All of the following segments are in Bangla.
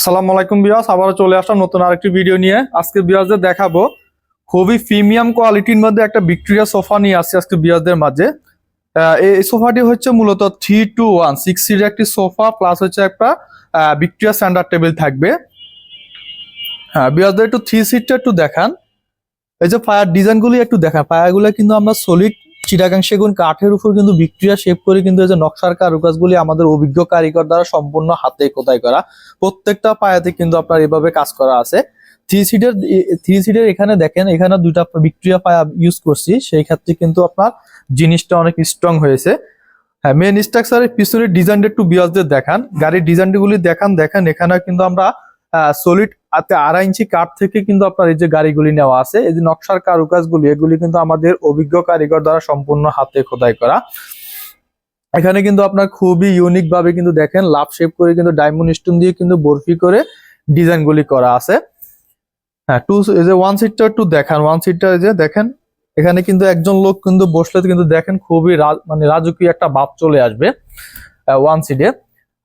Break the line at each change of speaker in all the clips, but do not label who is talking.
আসসালামু আলাইকুম বিয়াস, আবারও চলে আসলাম নতুন আরেকটি ভিডিও নিয়ে। আজকে বিয়াসদের দেখাবো খুবই প্রিমিয়াম কোয়ালিটির মধ্যে একটা ভিক্টোরিয়া সোফা নিয়ে আসছি আজকে বিয়াসদের মাঝে। এই সোফাটি হচ্ছে মূলত থ্রি টু ওয়ান সিক্স সিটের একটি সোফা প্লাস হচ্ছে একটা ভিক্টোরিয়া স্ট্যান্ডার্ড টেবিল থাকবে। হ্যাঁ বিয়াসদের একটু থ্রি সিটটা একটু দেখান। এই যে ফায়ার ডিজাইনগুলি একটু দেখান। ফায়ারগুলো কিন্তু আমরা সলিড চিটাগাং সেগুন কাঠের উপর কিন্তু ভিক্টোরিয়া শেপ করে কিন্তু এই যে নকশার কারুকাজগুলি আমাদের অভিজ্ঞ কারিগর দ্বারা সম্পূর্ণ হাতে কোথায় করা। প্রত্যেকটা পায়াতে কিন্তু আপনার এভাবে কাজ করা আছে। থ্রি সিটের থ্রি সিটের এখানে দেখেন, এখানে দুইটা ভিক্টোরিয়া পায়া ইউজ করছি। সেই ক্ষেত্রে কিন্তু আপনার জিনিসটা অনেক স্ট্রং হয়েছে। হ্যাঁ মেন স্ট্রাকচারের পিছনের ডিজাইনটা একটু বিয়াসদের দেখান। গাড়ির ডিজাইনগুলি দেখান, দেখেন। এখানে কিন্তু আমরা সলিড আতে আড়াই ইঞ্চি কাঠ থেকে কিন্তু আপনার এই যে গাড়িগুলি নেওয়া আছে, এই যে নকশার কারুকাজগুলি, এগুলি কিন্তু আমাদের অভিজ্ঞ কারিগর দ্বারা সম্পূর্ণ হাতে খোদাই করা। এখানে কিন্তু আপনার খুবই ইউনিক ভাবে কিন্তু দেখেন, লাভ শেপ করে কিন্তু ডায়মন্ড স্টোন দিয়ে কিন্তু বরফি করে ডিজাইন গুলি করা আছে। হ্যাঁ টু এই যে ওয়ান সিটটা একটু দেখান ওয়ান সিটটা এই যে দেখেন, এখানে কিন্তু একজন লোক কিন্তু বসলে কিন্তু দেখেন খুবই মানে রাজকীয় একটা ভাব চলে আসবে ওয়ান সিটে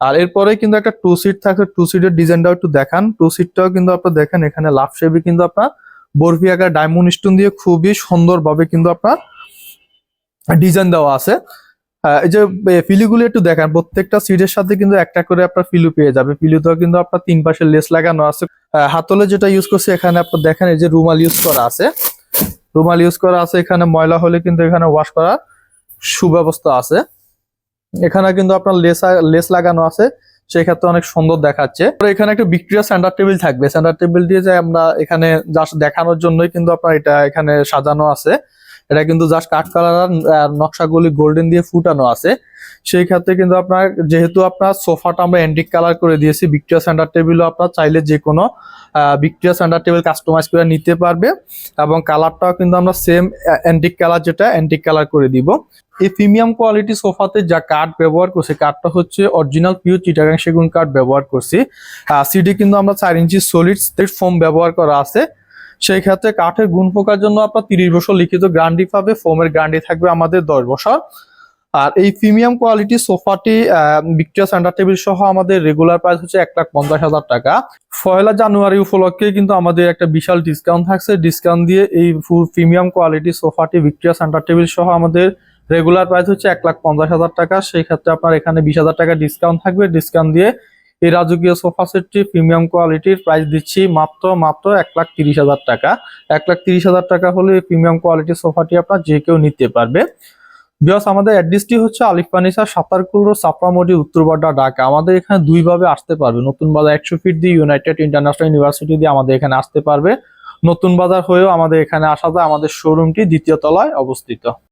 আর এরপরে কিন্তু একটা টু সিট থাকে টু সিটের ডিজাইনটাও একটু দেখান। টু সিটটাও কিন্তু আপনার দেখেন, এখানে লাভ শেপে কিন্তু আপনার বরফি আকার ডায়মন্ড স্টোন দিয়ে খুবই সুন্দরভাবে কিন্তু আপনার ডিজাইন দেওয়া আছে। এই যে ফিলিগুলি একটু দেখান। প্রত্যেকটা সিটের সাথে কিন্তু একটা করে আপনার ফিলু পেয়ে যাবে। ফিলুতেও কিন্তু আপনার তিন পাশে লেস লাগানো আছে। হাতলে যেটা ইউজ করছে, এখানে আপনার দেখেন, এই যে রুমাল ইউজ করা আছে। রুমাল ইউজ করা আছে, এখানে ময়লা হলে কিন্তু এখানে ওয়াশ করার সুব্যবস্থা আছে। এখানে কিন্তু আপনার লেস লেস লাগানো আছে সেই ক্ষেত্রে অনেক সুন্দর দেখাচ্ছে। এখানে একটা ভিক্টোরিয়া সেন্টার টেবিল থাকবে। সেন্টার টেবিল দিয়ে যে আমরা এখানে জাস্ট দেখানোর জন্যই কিন্তু আপনার এটা এখানে সাজানো আছে। এটা কিন্তু জাস্ট কাঠ কালার আর নকশাগুলি গোল্ডেন দিয়ে ফুটানো আছে। সেই ক্ষেত্রে কিন্তু আপনার, যেহেতু আপনার সোফাটা আমরা অ্যান্টিক কালার করে দিয়েছি ভিক্টোরিয়া সেন্টার টেবিলও আপনার চাইলে যে কোনো ভিক্টোরিয়া সেন্টার টেবিল কাস্টমাইজ করে নিতে পারবে। এবং কালারটাও কিন্তু আমরা সেম অ্যান্টিক কালার যেটা অ্যান্টিক কালার করে দিব। এই প্রিমিয়াম কোয়ালিটি সোফাতে যা কাঠ ব্যবহার করছি কাঠটা হচ্ছে অরিজিনাল পিওর চিটাগাং সেগুন কাঠ ব্যবহার করছি। সিডি কিন্তু আমরা চার ইঞ্চি সলিড স্টেট ফোম ব্যবহার করা আছে। সেই ক্ষেত্রে কাঠের গুণ পোকার জন্য আপনার তিরিশ বছর লিখিত গ্যারান্টি পাবে ফোমের গ্যারান্টি থাকবে আমাদের দশ বছর। আর এই প্রিমিয়াম কোয়ালিটি সোফাটি ভিক্টোরিয়া সেন্টার টেবিল সহ আমাদের রেগুলার প্রাইস হচ্ছে এক লাখ পঞ্চাশ হাজার টাকা। পয়লা জানুয়ারি উপলক্ষে কিন্তু আমাদের একটা বিশাল ডিসকাউন্ট থাকছে। ডিসকাউন্ট দিয়ে এই প্রিমিয়াম কোয়ালিটি সোফাটি ভিক্টোরিয়া সেন্টার টেবিল সহ আমাদের রেগুলার প্রাইস হচ্ছে এক লাখ পঞ্চাশ হাজার টাকা। সেই ক্ষেত্রে আপনার এখানে বিশ হাজার টাকা ডিসকাউন্ট থাকবে। ডিসকাউন্ট দিয়ে এই রাজকীয় সোফা সেটটি প্রিমিয়াম কোয়ালিটির প্রাইস দিচ্ছি মাত্র মাত্র এক লাখ তিরিশ হাজার টাকা। এক লাখ তিরিশ হাজার টাকা হলে এই প্রিমিয়াম কোয়ালিটির সোফাটি আপনার যে কেউ নিতে পারবে। বিকজ আমাদের অ্যাড্রেসটি হচ্ছে আলিফ ফার্নিচার সাতারকুল রোড, সাপড়ামুড়ি উত্তরবাড্ডা ঢাকা। আমাদের এখানে দুইভাবে আসতে পারবে। নতুন বাজার একশো ফিট দিয়ে ইউনাইটেড ইন্টারন্যাশনাল ইউনিভার্সিটি দিয়ে আমাদের এখানে আসতে পারবে। নতুন বাজার হয়েও আমাদের এখানে আসা যায়। আমাদের শোরুমটি দ্বিতীয় তলায় অবস্থিত।